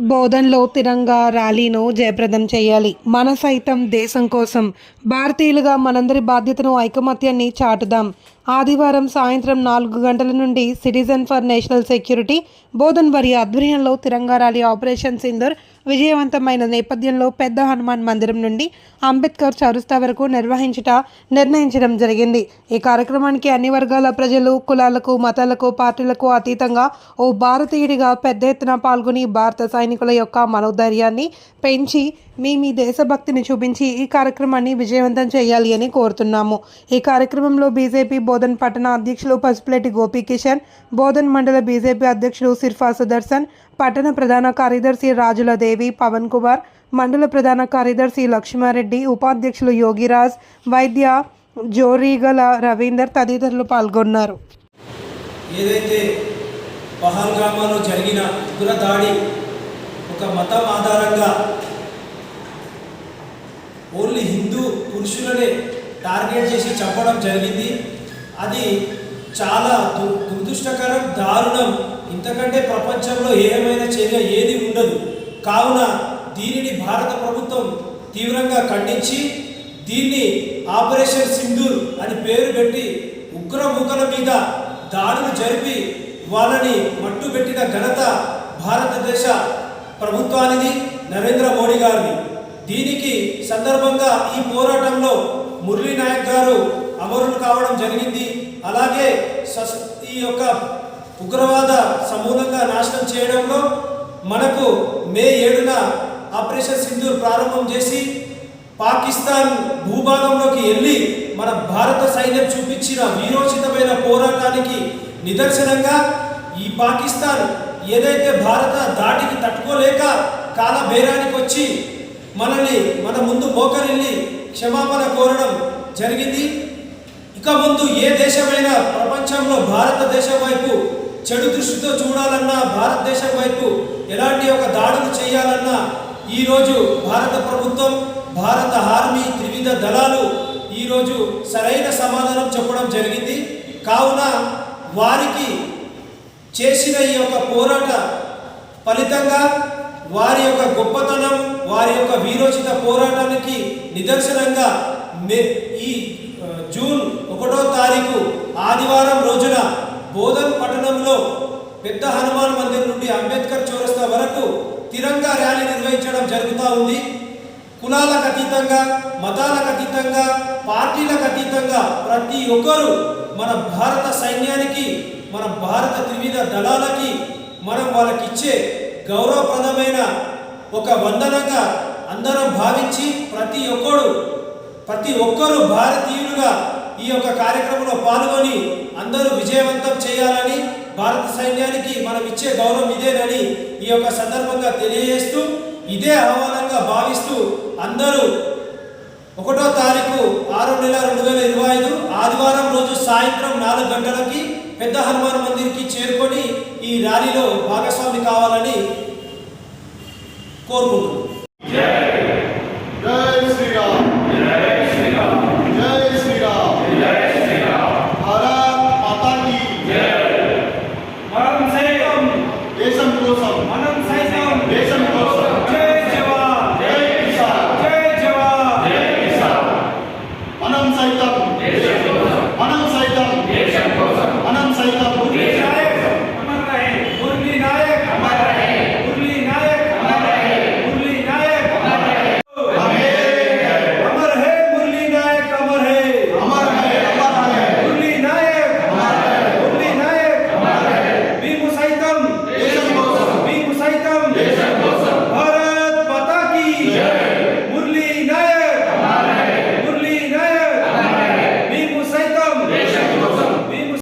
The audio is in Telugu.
బోధన్లో తిరంగా ర్యాలీను జయప్రదం చేయాలి. మన సైతం దేశం కోసం. భారతీయులుగా మనందరి బాధ్యతను ఐకమత్యాన్ని చాటుదాం. ఆదివారం సాయంత్రం నాలుగు గంటల నుండి citizen for national security Bodhan వారి ఆధ్వర్యంలో తిరంగా ర్యాలీ ఆపరేషన్ సింధూర్ విజయవంతమైన నేపథ్యంలో పెద్ద హనుమాన్ మందిరం నుండి అంబేద్కర్ చరుస్తా వరకు నిర్వహించుట నిర్ణయించడం జరిగింది. ఈ కార్యక్రమానికి అన్ని వర్గాల ప్రజలు కులాలకు మతాలకు పార్టీలకు అతీతంగా ఓ భారతీయుడిగా పెద్ద ఎత్తున పాల్గొని భారత సైనికుల యొక్క మనోధైర్యాన్ని పెంచి మీ మీ దేశభక్తిని చూపించి ఈ కార్యక్రమాన్ని విజయవంతం చేయాలి అని కోరుతున్నాము. ఈ కార్యక్రమంలో బీజేపీ బోధన్ పట్టణ అధ్యక్షులు పసుపులేటి గోపీకిషన్ బోధన్ మండల బీజేపీ అధ్యక్షులు సిర్ఫా సుదర్శన్ పట్టణ ప్రధాన కార్యదర్శి రాజుల దేవి పవన్ కుమార్ మండల ప్రధాన కార్యదర్శి లక్ష్మారెడ్డి ఉపాధ్యక్షులు యోగిరాజ్ వైద్య జోరీగల రవీందర్ తదితరులు పాల్గొన్నారు. ఏదైతే పహల్గామాలో జరిగిన ఉగ్ర దాడి ఒక మతం ఆధారంగా ఓన్లీ హిందూ పురుషులనే టార్గెట్ చేసి చంపడం జరిగింది అది చాలా దురదృష్టకరం దారుణం. ఇంతకంటే ప్రపంచంలో ఏమైనా చర్య ఏది ఉండదు. కావున దీనిని భారత ప్రభుత్వం తీవ్రంగా ఖండించి దీన్ని ఆపరేషన్ సింధూర్ అని పేరు పెట్టి ఉగ్రముఖల మీద దాడులు జరిపి వాళ్ళని మట్టుబెట్టిన ఘనత భారతదేశ ప్రభుత్వానిది నరేంద్ర మోడీ గారిది. దీనికి సందర్భంగా ఈ పోరాటంలో మురళీ నాయక్ గారు అమరులు కావడం జరిగింది. అలాగే సస్- ఈ యొక్క ఉగ్రవాద సమూలంగా నాశనం చేయడంలో మనకు మే ఏడున ఆపరేషన్ సింధూర్ ప్రారంభం చేసి పాకిస్తాన్ భూభాగంలోకి వెళ్ళి మన భారత సైన్యం చూపించిన వీరోచితమైన పోరాటానికి నిదర్శనంగా ఈ పాకిస్తాన్ ఏదైతే భారత దాటికి తట్టుకోలేక కాల బేరానికి వచ్చి మనల్ని మన ముందు మోకరిల్లి క్షమాపణ కోరడం జరిగింది. ఇక ముందు ఏ దేశమైనా ప్రపంచంలో భారతదేశం వైపు చెడు దృష్టితో చూడాలన్నా భారతదేశం వైపు ఎలాంటి ఒక దాడులు చేయాలన్నా ఈరోజు భారత ప్రభుత్వం భారత ఆర్మీ త్రివిధ దళాలు ఈరోజు సరైన సమాధానం చెప్పడం జరిగింది. కావున వారికి చేసిన ఈ యొక్క పోరాట ఫలితంగా వారి యొక్క గొప్పతనం వారి యొక్క వీరోచిత పోరాటానికి నిదర్శనంగా మే ఈ జూన్ ఒకటో తారీఖు ఆదివారం రోజున బోధన్ పట్టణంలో పెద్ద హనుమాన్ మందిర్ నుండి అంబేద్కర్ చౌరస్తా వరకు తిరంగా ర్యాలీ నిర్వహించడం జరుగుతూ ఉంది. కులాలకు అతీతంగా మతాలకు అతీతంగా పార్టీలకు అతీతంగా ప్రతి ఒక్కరూ మన భారత సైన్యానికి మన భారత త్రివిధ దళాలకి మనం వాళ్ళకి ఇచ్చే గౌరవప్రదమైన ఒక వందనంగా అందరం భావించి ప్రతి ఒక్కడు ప్రతి ఒక్కరూ భారతీయులుగా ఈ యొక్క కార్యక్రమంలో పాల్గొని అందరూ విజయవంతం చేయాలని భారత సైన్యానికి మనం ఇచ్చే గౌరవం ఇదేనని ఈ యొక్క సందర్భంగా తెలియజేస్తూ ఇదే ఆహ్వానంగా భావిస్తూ అందరూ ఒకటో తారీఖు ఆరో నెల రెండు వేల ఇరవై ఐదు ఆదివారం రోజు సాయంత్రం నాలుగు గంటలకి పెద్ద హనుమాన్ మందిర్కి చేరుకొని ఈ ర్యాలీలో భాగస్వామి కావాలని కోరుకుంటున్నాను మనం సైతం